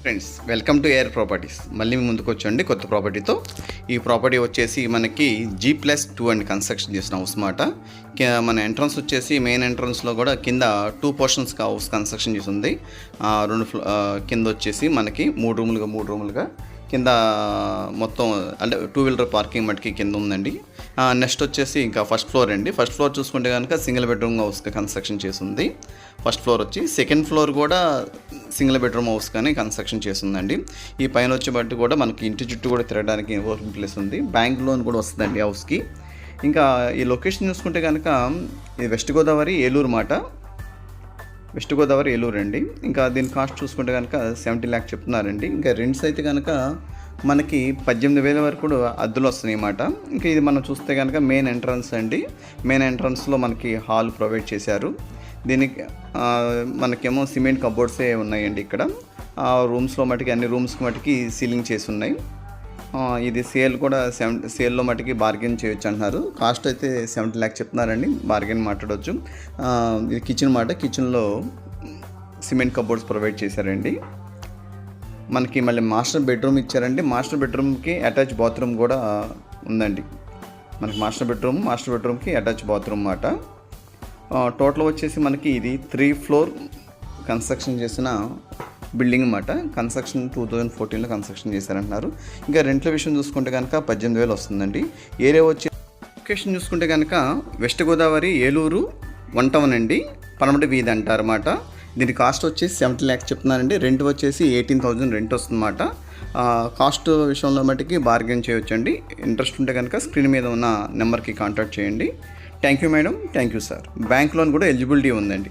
Friends welcome to air properties మళ్ళీ ముందుకు వచ్చండి కొత్త ప్రాపర్టీతో ఈ ప్రాపర్టీ వచ్చేసి మనకి G plus two and construction చేసిన హౌస్ మాట. మన ఎంట్రన్స్ వచ్చేసి మెయిన్ ఎంట్రన్స్లో కూడా కింద టూ పోర్షన్స్గా హౌస్ కన్స్ట్రక్షన్ చేసి ఉంది. రెండు ఫ్లో- కింద వచ్చేసి మనకి మూడు రూములుగా మూడు రూములుగా కింద మొత్తం అంటే టూ వీలర్ పార్కింగ్ మటుకి కింద ఉందండి. నెక్స్ట్ వచ్చేసి ఇంకా ఫస్ట్ ఫ్లోర్ అండి. ఫస్ట్ ఫ్లోర్ చూసుకుంటే కనుక సింగిల్ బెడ్రూమ్ హౌస్గా కన్స్ట్రక్షన్ చేసింది. ఫస్ట్ ఫ్లోర్ వచ్చి సెకండ్ ఫ్లోర్ కూడా సింగిల్ బెడ్రూమ్ హౌస్ కానీ కన్స్ట్రక్షన్ చేసిందండి. ఈ పైన వచ్చే బట్టి కూడా మనకి ఇంటి చుట్టూ కూడా తిరగడానికి వర్కింగ్ ప్లేస్ ఉంది. బ్యాంక్ లోన్ కూడా వస్తుందండి హౌస్కి ఇంకా ఈ లొకేషన్ చూసుకుంటే కనుక ఇది వెస్ట్ గోదావరి ఏలూరు మాట. వెస్ట్ గోదావరి ఏలూరు అండి. ఇంకా దీని కాస్ట్ చూసుకుంటే కనుక సెవెంటీ ల్యాక్ చెప్తున్నారండి. ఇంకా రెంట్స్ అయితే కనుక మనకి పద్దెనిమిది వేల వరకు కూడా అద్దులు వస్తున్నాయి అన్నమాట. ఇంకా ఇది మనం చూస్తే కనుక మెయిన్ ఎంట్రన్స్ అండి. మెయిన్ ఎంట్రన్స్లో మనకి హాల్ ప్రొవైడ్ చేశారు. దీనికి మనకేమో సిమెంట్ కబోర్డ్సే ఉన్నాయండి ఇక్కడ. ఆ రూమ్స్లో మటుకి అన్ని రూమ్స్కి మటుకి సీలింగ్ చేసి ఉన్నాయి. ఇది సేల్ కూడా సెవెన్ సేల్లో మటుకి బార్గెన్ చేయొచ్చు అంటున్నారు. కాస్ట్ అయితే సెవెంటీ ల్యాక్ చెప్తున్నారండి. బార్గెన్ మాట్లాడవచ్చు ఇది కిచెన్ మాట. కిచెన్లో సిమెంట్ కబోర్డ్స్ ప్రొవైడ్ చేశారండి. మనకి మళ్ళీ మాస్టర్ బెడ్రూమ్ ఇచ్చారండి. మాస్టర్ బెడ్రూమ్కి అటాచ్ బాత్రూమ్ కూడా ఉందండి. మనకి మాస్టర్ బెడ్రూమ్ మాస్టర్ బెడ్రూమ్కి అటాచ్ బాత్రూమ్ మాట. టోటల్ వచ్చేసి మనకి ఇది త్రీ ఫ్లోర్ కన్స్ట్రక్షన్ చేసిన బిల్డింగ్ అనమాట కన్స్ట్రక్షన్ టూ థౌజండ్ ఫోర్టీన్లో కన్స్ట్రక్షన్ చేశారంటున్నారు. ఇంకా రెంట్ల విషయం చూసుకుంటే కనుక పద్దెనిమిది వేలు వస్తుందండి. ఏరియా వచ్చి లొకేషన్ చూసుకుంటే కనుక west Godavari Eluru one town అండి. పనమటి వీధి అంటారు అన్నమాట దీని కాస్ట్ వచ్చేసి సెవెంటీ ల్యాక్స్ చెప్తున్నానండి రెంట్ వచ్చేసి ఎయిటీన్ థౌజండ్ రెంట్ వస్తుందన్నమాట. కాస్ట్ విషయంలో మటుకి బార్గెన్ చేయొచ్చండి. ఇంట్రెస్ట్ ఉంటే కనుక స్క్రీన్ మీద ఉన్న నెంబర్కి కాంటాక్ట్ చేయండి. Thank you madam thank you sir bank loan కూడా ఎలిజిబిలిటీ ఉందండి.